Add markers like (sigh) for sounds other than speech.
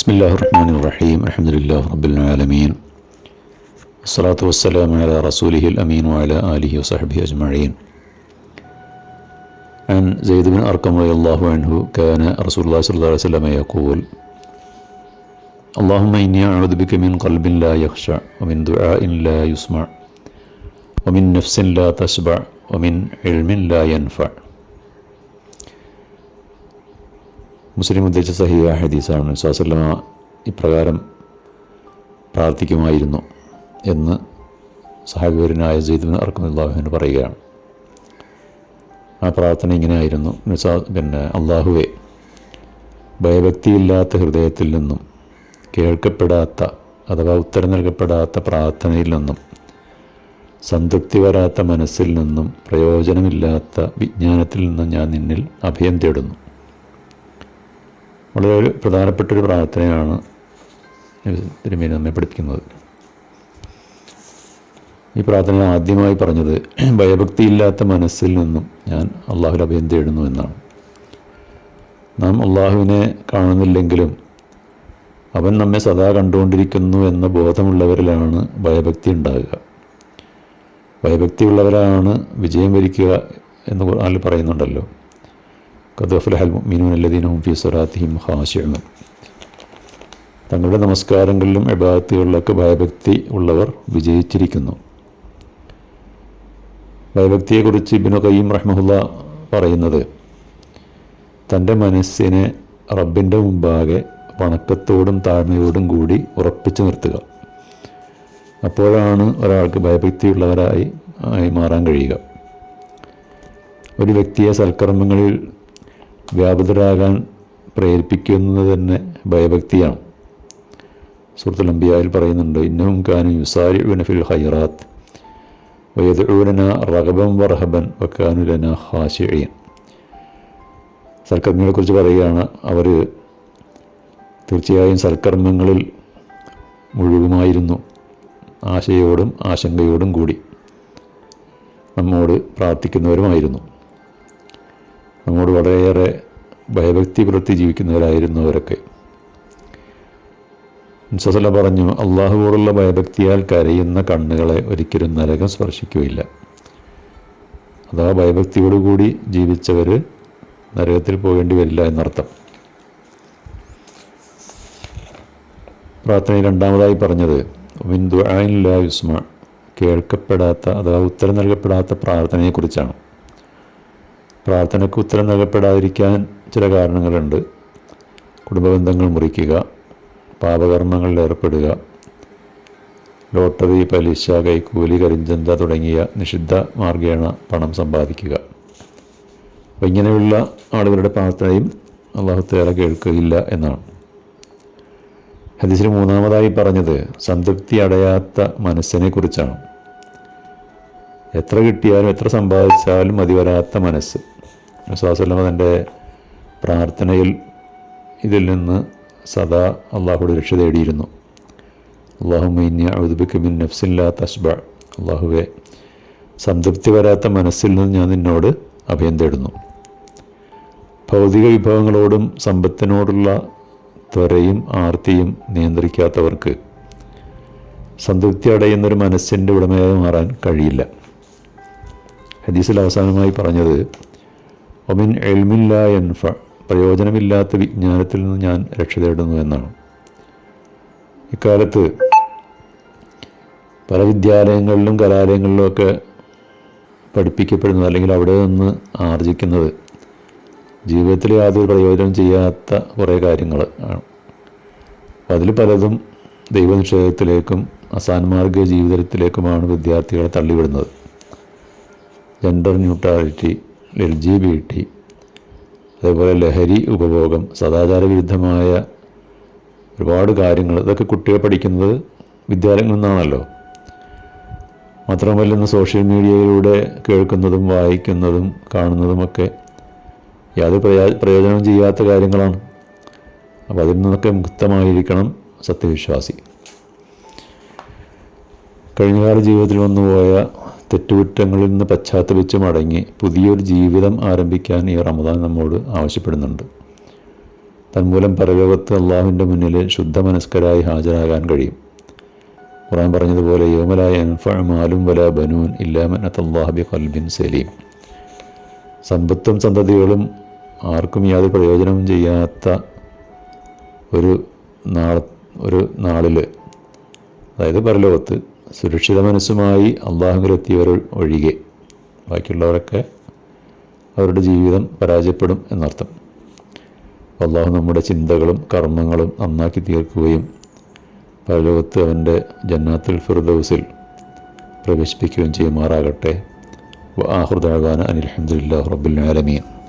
بسم الله الرحمن الرحيم الحمد لله رب العالمين الصلاة والسلام على رسوله الأمين وعلى آله وصحبه أجمعين عن زيد بن أرقم رضي الله عنه كان رسول الله صلى الله عليه وسلم يقول اللهم إني أعوذ بك من قلب لا يخشع ومن دعاء لا يسمع ومن نفس لا تشبع ومن علم لا ينفع മുസ്ലിം ഉദ്ദേശിച്ച സഹിയ ഹദീസാണ്. സ്വാസല്ലമ ഇപ്രകാരം പ്രാർത്ഥിക്കുമായിരുന്നു എന്ന് സഹാബിവരനായ ജയ്ദിൻ അർക്കുമുല്ലാഹുവിന് പറയുകയാണ്. ആ പ്രാർത്ഥന ഇങ്ങനെയായിരുന്നു. പിന്നെ അള്ളാഹുവെ ഭയഭക്തിയില്ലാത്ത ഹൃദയത്തിൽ നിന്നും കേൾക്കപ്പെടാത്ത അഥവാ ഉത്തരം നൽകപ്പെടാത്ത പ്രാർത്ഥനയിൽ നിന്നും സംതൃപ്തി വരാത്ത മനസ്സിൽ നിന്നും പ്രയോജനമില്ലാത്ത വിജ്ഞാനത്തിൽ നിന്നും ഞാൻ നിന്നിൽ അഭയം തേടുന്നു. വളരെ ഒരു പ്രധാനപ്പെട്ട ഒരു പ്രാർത്ഥനയാണ് തിരുമേനി നമ്മെ പഠിപ്പിക്കുന്നത്. ഈ പ്രാർത്ഥന ആദ്യമായി പറഞ്ഞത് (clears throat) ഭയഭക്തിയില്ലാത്ത മനസ്സിൽ നിന്നും ഞാൻ അള്ളാഹുൽ അഭയം തേടുന്നു എന്നാണ്. നാം അള്ളാഹുവിനെ കാണുന്നില്ലെങ്കിലും അവൻ നമ്മെ സദാ കണ്ടുകൊണ്ടിരിക്കുന്നു എന്ന ബോധമുള്ളവരിലാണ് ഭയഭക്തി ഉണ്ടാകുക. ഭയഭക്തിയുള്ളവരാണ് വിജയം വരിക്കുക എന്ന് പറയുന്നുണ്ടല്ലോ. സ്വലാത്തിഹിം തങ്ങളുടെ നമസ്കാരങ്ങളിലും എബാദത്തുകളിലൊക്കെ ഭയഭക്തി ഉള്ളവർ വിജയിച്ചിരിക്കുന്നു. ഭയഭക്തിയെക്കുറിച്ച് ഇബിനു കയ്യം റഹ്മുല്ല പറയുന്നത് തന്റെ മനസ്സിനെ റബ്ബിന്റെ മുമ്പാകെ വണക്കത്തോടും താഴ്മയോടും കൂടി ഉറപ്പിച്ചു നിർത്തുക. അപ്പോഴാണ് ഒരാൾക്ക് ഭയഭക്തിയുള്ളവരായി ആയി മാറാൻ കഴിയുക. ഒരു വ്യക്തിയെ സൽക്കർമ്മങ്ങളിൽ വ്യാപൃതരാകാൻ പ്രേരിപ്പിക്കുന്നത് തന്നെ ഭയഭക്തിയാണ്. സുഹൃത്തുൽ അംബിയായിൽ പറയുന്നുണ്ട് ഇന്നും കാനു യുസാരി ഫിൽ ഹൈറാത്ത് വയദൂലന റഹബം വറഹബൻ വക്കാനുലന ഹാഷിയൻ സൽക്കർമ്മികളെക്കുറിച്ച് പറയുകയാണ് അവർ തീർച്ചയായും സൽക്കർമ്മങ്ങളിൽ മുഴുകുമായിരുന്നു ആശയോടും ആശങ്കയോടും കൂടി നമ്മോട് പ്രാർത്ഥിക്കുന്നവരുമായിരുന്നു. നമ്മോട് വളരെയേറെ ഭയഭക്തി പുലർത്തി ജീവിക്കുന്നവരായിരുന്നു അവരൊക്കെ. സസല പറഞ്ഞു അള്ളാഹുവോടുള്ള ഭയഭക്തിയാൽ കരയുന്ന കണ്ണുകളെ ഒരിക്കലും നരകം സ്പർശിക്കുകയില്ല. അഥവാ ഭയഭക്തിയോടുകൂടി ജീവിച്ചവർ നരകത്തിൽ പോകേണ്ടി വരില്ല എന്നർത്ഥം. പ്രാർത്ഥനയിൽ രണ്ടാമതായി പറഞ്ഞത് വിന്ദു ആയില്ല യുസ്മ കേൾക്കപ്പെടാത്ത അഥവാ ഉത്തരം നൽകപ്പെടാത്ത പ്രാർത്ഥനയെക്കുറിച്ചാണ്. പ്രാർത്ഥനയ്ക്ക് ഉത്തരം നൽകപ്പെടാതിരിക്കാൻ ചില കാരണങ്ങളുണ്ട്. കുടുംബബന്ധങ്ങൾ മുറിക്കുക പാപകർമ്മങ്ങളിൽ ഏർപ്പെടുക ലോട്ടറി പലിശ കൈക്കൂലി കരിഞ്ചന്ത തുടങ്ങിയ നിഷിദ്ധ മാർഗേണ പണം സമ്പാദിക്കുക. അപ്പം ഇങ്ങനെയുള്ള ആളുകളുടെ പ്രാർത്ഥനയും അള്ളാഹുത്തേല കേൾക്കുകയില്ല എന്നാണ്. ഹദീസിൽ മൂന്നാമതായി പറഞ്ഞത് സംതൃപ്തി അടയാത്ത മനസ്സിനെ കുറിച്ചാണ്. എത്ര കിട്ടിയാലും എത്ര സമ്പാദിച്ചാലും മതി വരാത്ത മനസ്സ്. വിശ്വാസല്ലമ തന്റെ പ്രാർത്ഥനയിൽ ഇതിൽ നിന്ന് സദാ അള്ളാഹുടെ രക്ഷ തേടിയിരുന്നു. അള്ളാഹു മൈന്യ ഔദുബിക്ക് മിൻ നഫ്സില്ലാ തസ്ബ. അള്ളാഹുവെ സംതൃപ്തി വരാത്ത മനസ്സിൽ നിന്ന് ഞാൻ നിന്നോട് അഭയം തേടുന്നു. ഭൗതിക വിഭവങ്ങളോടും സമ്പത്തിനോടുള്ള ത്വരയും ആർത്തിയും നിയന്ത്രിക്കാത്തവർക്ക് സംതൃപ്തി അടയുന്നൊരു മനസ്സിന്റെ ഉടമയായി മാറാൻ കഴിയില്ല. ഹദീസിൽ അവസാനമായി പറഞ്ഞത് ഒമിൻ എൽമില്ല എൻഫ പ്രയോജനമില്ലാത്ത വിജ്ഞാനത്തിൽ നിന്ന് ഞാൻ രക്ഷ തേടുന്നു എന്നാണ്. ഇക്കാലത്ത് പല വിദ്യാലയങ്ങളിലും കലാലയങ്ങളിലും ഒക്കെ പഠിപ്പിക്കപ്പെടുന്നത് അല്ലെങ്കിൽ അവിടെ നിന്ന് ആർജിക്കുന്നത് ജീവിതത്തിൽ യാതൊരു പ്രയോജനം ചെയ്യാത്ത കുറേ കാര്യങ്ങൾ ആണ്. അതിൽ പലതും ദൈവനിഷേധത്തിലേക്കും അസാൻമാർഗ ജീവിതത്തിലേക്കുമാണ് വിദ്യാർത്ഥികളെ തള്ളിവിടുന്നത്. Gender neutrality L G B T അതേപോലെ ലഹരി ഉപഭോഗം സദാചാര വിരുദ്ധമായ ഒരുപാട് കാര്യങ്ങൾ. ഇതൊക്കെ കുട്ടികൾ പഠിക്കുന്നത് വിദ്യാലയങ്ങളിൽ നിന്നാണല്ലോ. മാത്രമല്ല ഇന്ന് സോഷ്യൽ മീഡിയയിലൂടെ കേൾക്കുന്നതും വായിക്കുന്നതും കാണുന്നതുമൊക്കെ യാതൊരു പ്രയോ പ്രയോജനം ചെയ്യാത്ത കാര്യങ്ങളാണ്. അപ്പോൾ അതിൽ നിന്നൊക്കെ മുക്തമായിരിക്കണം സത്യവിശ്വാസി. കഴിഞ്ഞകാല ജീവിതത്തിൽ വന്നുപോയ തെറ്റുകുറ്റങ്ങളിൽ നിന്ന് പശ്ചാത്തപിച്ച് മടങ്ങി പുതിയൊരു ജീവിതം ആരംഭിക്കാൻ ഈ റമദാൻ നമ്മോട് ആവശ്യപ്പെടുന്നുണ്ട്. തന്മൂലം പരലോകത്ത് അള്ളാഹുവിന്റെ മുന്നിൽ ശുദ്ധ ശുദ്ധമനസ്കരായി ഹാജരാകാൻ കഴിയും. ഖുറാൻ പറഞ്ഞതുപോലെ യോമലായ മാലും വല ബനൂൻ ഇല്ലാമൻ അത്തല്ലാഹബി ഖൽബിൻ സലീം. സമ്പത്തും സന്തതികളും ആർക്കും യാതൊരു പ്രയോജനവും ചെയ്യാത്ത ഒരു നാൾ ഒരു നാളിൽ അതായത് പരലോകത്ത് സുരക്ഷിത മനസ്സുമായി അള്ളാഹുവിലെത്തിയവർ ഒഴികെ. ബാക്കിയുള്ളവരൊക്കെ അവരുടെ ജീവിതം പരാജയപ്പെടും എന്നർത്ഥം. അള്ളാഹു നമ്മുടെ ചിന്തകളും കർമ്മങ്ങളും നന്നാക്കി തീർക്കുകയും പരലോകത്ത് അവന്റെ ജന്നാത്തുൽ ഫിർദൗസിൽ പ്രവേശിപ്പിക്കുകയും ചെയ്യുമാറാകട്ടെ. ആഹുദാൻ അനിൽഹമുല്ലാ റബ്ബുൽ ആലമീൻ.